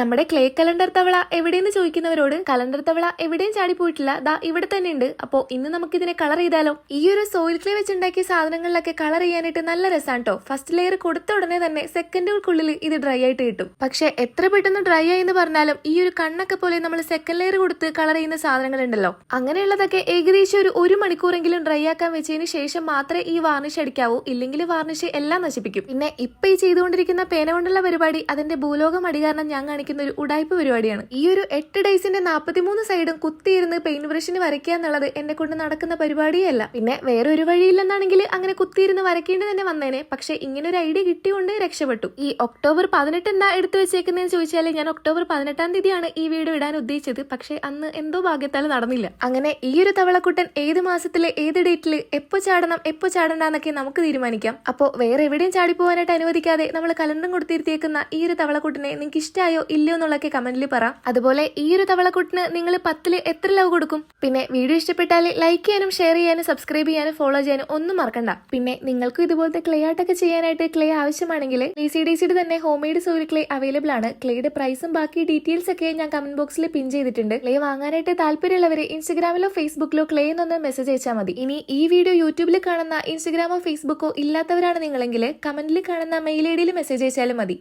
നമ്മുടെ clay calendar തവള എവിടെയെന്ന് ചോദിക്കുന്നവരോട് കലണ്ടർ തവള എവിടെയും ചാടിപ്പോയിട്ടില്ല ദാ ഇവിടെ തന്നെ ഉണ്ട് അപ്പോ ഇന്ന് നമുക്ക് ഇതിനെ കളർ ചെയ്താലോ? ഈ ഒരു സോയിൽ ക്ലേ വെച്ചുണ്ടാക്കിയ സാധനങ്ങളിലൊക്കെ കളർ ചെയ്യാനായിട്ട് നല്ല രസമാണ് ഫസ്റ്റ് ലെയർ കൊടുത്ത ഉടനെ തന്നെ സെക്കൻഡുകൾക്കുള്ളിൽ ഇത് ഡ്രൈ ആയിട്ട് കിട്ടും. പക്ഷെ എത്ര പെട്ടെന്ന് ഡ്രൈ ആയി എന്ന് പറഞ്ഞാലും ഈ ഒരു കണ്ണൊക്കെ പോലെ നമ്മൾ സെക്കൻഡ് ലെയർ കൊടുത്ത് കളർ ചെയ്യുന്ന സാധനങ്ങൾ ഉണ്ടല്ലോ അങ്ങനെയുള്ളതൊക്കെ ഏകദേശം ഒരു ഒരു മണിക്കൂറെങ്കിലും ഡ്രൈ ആക്കാൻ വെച്ചതിന് ശേഷം മാത്രമേ ഈ വാർണിഷ് അടിക്കാവൂ. ഇല്ലെങ്കിൽ വാർണിഷ് എല്ലാം നശിപ്പിക്കും. പിന്നെ ഇപ്പൊ ഈ ചെയ്തുകൊണ്ടിരിക്കുന്ന പേന കൊണ്ടുള്ള പരിപാടി അതിന്റെ ഭൂലോകം അടി കാരണം ഞാൻ കാണിക്കുന്ന ഒരു ഉടായ്പ പരിപാടിയാണ്. ഈ ഒരു എട്ട് ഡേയ്സിന്റെ നാൽപ്പത്തിമൂന്ന് സൈഡും കുത്തിയിരുന്ന് പെയിന്റ് ബ്രഷിന് വരയ്ക്കുക എന്നുള്ളത് എന്നെ കൊണ്ട് നടക്കുന്ന പരിപാടിയല്ല. പിന്നെ വേറെ ഒരു വഴിയില്ലെന്നാണെങ്കിൽ അങ്ങനെ കുത്തിയിരുന്ന് വരയ്ക്കേണ്ടി തന്നെ വന്നേനെ. പക്ഷെ ഇങ്ങനെ ഒരു ഐഡിയ കിട്ടിയുകൊണ്ട് രക്ഷപ്പെട്ടു. ഈ ഒക്ടോബർ പതിനെട്ട് എന്താ എടുത്തു വെച്ചേക്കുന്നതെന്ന് ചോദിച്ചാൽ ഞാൻ ഒക്ടോബർ പതിനെട്ടാം തീയതിയാണ് ഈ വീഡിയോ ഇടാൻ ഉദ്ദേശിച്ചത്. പക്ഷെ അന്ന് എന്തോ ഭാഗ്യത്താൽ നടന്നില്ല. അങ്ങനെ ഈ ഒരു തവളക്കുട്ടൻ ഏത് മാസത്തിലെ ഏത് ഡേറ്റിൽ എപ്പോ ചാടണം എപ്പോ ചാടണ്ട എന്നൊക്കെ നമുക്ക് തീരുമാനിക്കാം. അപ്പോൾ വേറെ എവിടെയും ചാടിപ്പോവാനായിട്ട് അനുവദിക്കാതെ നമ്മൾ കലണ്ടറും കൊടുത്തിരുത്തിയേക്കുന്ന ഈ ഒരു തവളക്കുട്ടനെ നിങ്ങൾക്ക് ഇഷ്ടമായോ ഇല്ലയോ എന്നുള്ളതൊക്കെ കമന്റിൽ പറ. അതുപോലെ ഈ ഒരു തവളക്കൂട്ടിന് നിങ്ങൾ പത്തിൽ എത്ര ലവ് കൊടുക്കും? പിന്നെ വീഡിയോ ഇഷ്ടപ്പെട്ടാൽ ലൈക്ക് ചെയ്യാനും ഷെയർ ചെയ്യാനും സബ്സ്ക്രൈബ് ചെയ്യാനും ഫോളോ ചെയ്യാനും ഒന്നും മറക്കണ്ട. പിന്നെ നിങ്ങൾക്കും ഇതുപോലത്തെ ക്ലേ ആർട്ടൊക്കെ ചെയ്യാനായിട്ട് ക്ലേ ആവശ്യമാണെങ്കിൽ ഡി സി ഡി സിയുടെ തന്നെ home made soil clay available ആണ് ക്ലേയുടെ പ്രൈസും ബാക്കി ഡീറ്റെയിൽസ് ഒക്കെ ഞാൻ കമന്റ് ബോക്സിൽ പിൻ ചെയ്തിട്ടുണ്ട്. ക്ലേ വാങ്ങാനായിട്ട് താല്പര്യമുള്ളവർ ഇൻസ്റ്റഗ്രാമിലോ ഫേസ്ബുക്കിലോ ക്ലേ എന്നൊന്ന് മെസ്സേജ് അയച്ചാൽ മതി. ഇനി ഈ വീഡിയോ യൂട്യൂബിൽ കാണുന്ന ഇൻസ്റ്റാഗ്രാമോ ഫേസ്ബുക്കോ ഇല്ലാത്തവരാണ് നിങ്ങളെങ്കിൽ കമന്റിൽ കാണുന്ന മെയിൽ ഐ ഡിയിൽ മെസ്സേജ് അയച്ചാലും മതി.